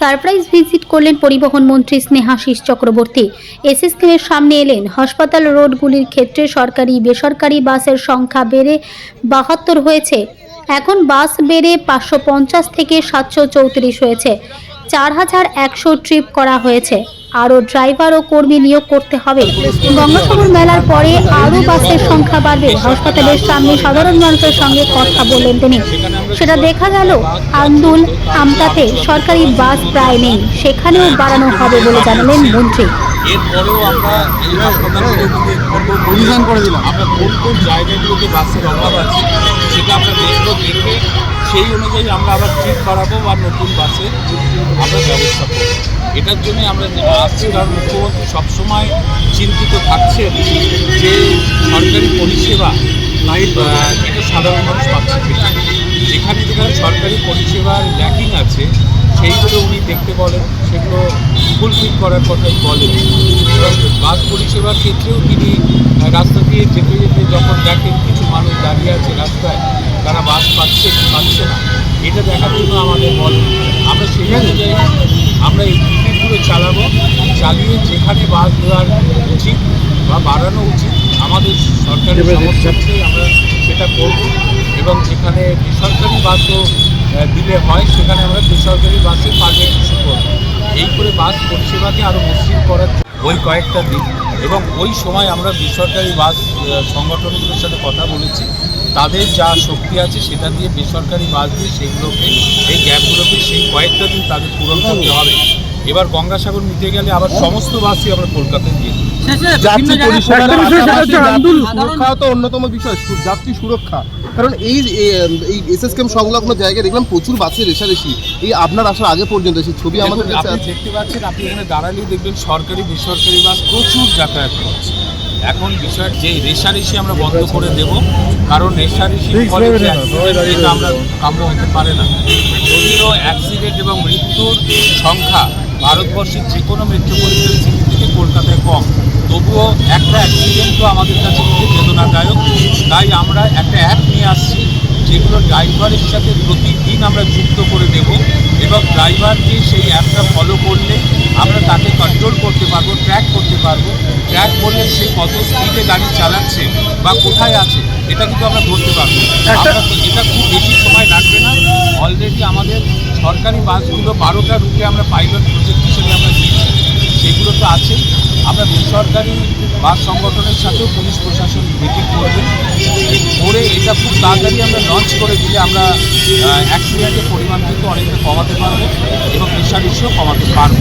Surprise visit করলেন পরিবহন মন্ত্রী স্নেহাশিস চক্রবর্তী। এসএসকেমের সামনে এলেন। হাসপাতাল রোডগুলির ক্ষেত্রে সরকারি, বেসরকারি বাসের সংখ্যা বেড়ে বাহাত্তর হয়েছে। এখন বাস বেড়ে পাঁচশো পঞ্চাশ থেকে সাতশো চৌত্রিশ হয়েছে। চার হাজার একশো ট্রিপ করা হয়েছে। আরও ড্রাইভার ও কর্মী নিয়োগ করতে হবে। গঙ্গাসাগর মেলার পরে আরও বাসের সংখ্যা বাড়বে। হাসপাতালের সামনে সাধারণ মানুষের সঙ্গে কথা বললেন তিনি। সেটা দেখা গেল, আন্দুল আমতাতে সরকারি বাস প্রায় নেই। সেখানেও বাড়ানো হবে বলে জানালেন মন্ত্রী। সেই অনুযায়ী আমরা আবার ঠিক বাড়াবো বা নতুন বাসে করব এটার জন্য আমরা আসছি, কারণ মুখ্যমন্ত্রী সবসময় চিন্তিত থাকছেন যে সরকারি পরিষেবা লাইট এটা সাধারণ মানুষ পাচ্ছে কিনা। যেখানে যেখানে সরকারি পরিষেবার ল্যাকিং আছে, সেইগুলো উনি দেখতে বলেন, সেগুলো ফুলফিল করার কথাই বলেন। বাস পরিষেবার ক্ষেত্রেও তিনি রাস্তা দিয়ে যেতে যেতে যখন দেখেন কিছু মানুষ দাঁড়িয়ে আছে রাস্তায়, তারা বাস পাচ্ছে পাচ্ছে না, এটা দেখার জন্য আমাদের বলেন। আমরা সেই অনুযায়ী আমরা এই টিকিটগুলো চালাবো চালিয়ে যেখানে বাস দেওয়ার উচিত বা বাড়ানো উচিত আমাদের সরকারি সমস্যাতে আমরা সেটা করব এবং যেখানে বেসরকারি বাসও দিলে হয় সেখানে আমরা বেসরকারি বাসে পারমিট ইস্যু করব। এই করে বাস পরিষেবাকে আরও মসৃণ করার ওই কয়েকটা দিন এবং ওই সময় আমরা বেসরকারি বাস সংগঠনগুলোর সাথে কথা বলেছি তাদের যা শক্তি আছে সেটা দিয়ে বেসরকারি বাস দিয়ে সেগুলোকে এই গ্যাপগুলোকে সেই কয়েকটা দিন তাদের পূরণ করতে হবে। এবার গঙ্গাসাগর মিটে গেলে আবার সমস্ত বাসই আমরা কলকাতায় দিয়ে যাত্রী। যাত্রী সুরক্ষা তো অন্যতম বিষয় যাত্রী সুরক্ষা। কারণ এই এই সংলগ্ন জায়গায় দেখলাম প্রচুর বাসের রেশারেশি। এই আপনার আসার আগে পর্যন্ত সেই ছবি আমাদের কাছে আপনি দেখতে পাচ্ছেন আপনি এখানে দাঁড়ালেই দেখবেন সরকারি বেসরকারি বাস প্রচুর যাতায়াত করছে। এখন বিষয় যে রেশারেশি আমরা বন্ধ করে দেব কারণ রেশারেশির ফলে আমরা কাম্য হতে পারে না। যদিও অ্যাক্সিডেন্ট এবং মৃত্যুর সংখ্যা ভারতবর্ষের যে কোনো মেট্রোপলিটন সিটি থেকে কলকাতায় কম। তবুও একটা অ্যাক্সিডেন্টও আমাদের কাছে খুবই বেদনাদায়ক। তাই আমরা একটা অ্যাপ নিয়ে আসছি, যেগুলো ড্রাইভারের সাথে প্রতিদিন আমরা যুক্ত করে দেব এবং ড্রাইভারকে সেই অ্যাপটা ফলো করলে আমরা তাকে কন্ট্রোল করতে পারব। ট্র্যাক ট্র্যাক করলে সে কত স্পিডে গাড়ি চালাচ্ছে বা কোথায় আছে এটা কিন্তু আমরা ধরতে পারব এটা খুব বেশি সময় লাগবে না? অলরেডি আমাদের সরকারি বাসগুলো বারোটা রুটে আমরা পাইলট প্রজেক্ট হিসেবে আমরা দিয়েছি সেগুলো তো আছেই আমরা বেসরকারি বাস সংগঠনের সাথেও পুলিশ প্রশাসন মিটিং করবে। করে এটা খুব তাড়াতাড়ি আমরা লঞ্চ করে দিলে আমরা অ্যাক্সিডেন্টের পরিমাণ কিন্তু অনেকটা কমাতে পারব এবং রেশারেশিও কমাতে পারব।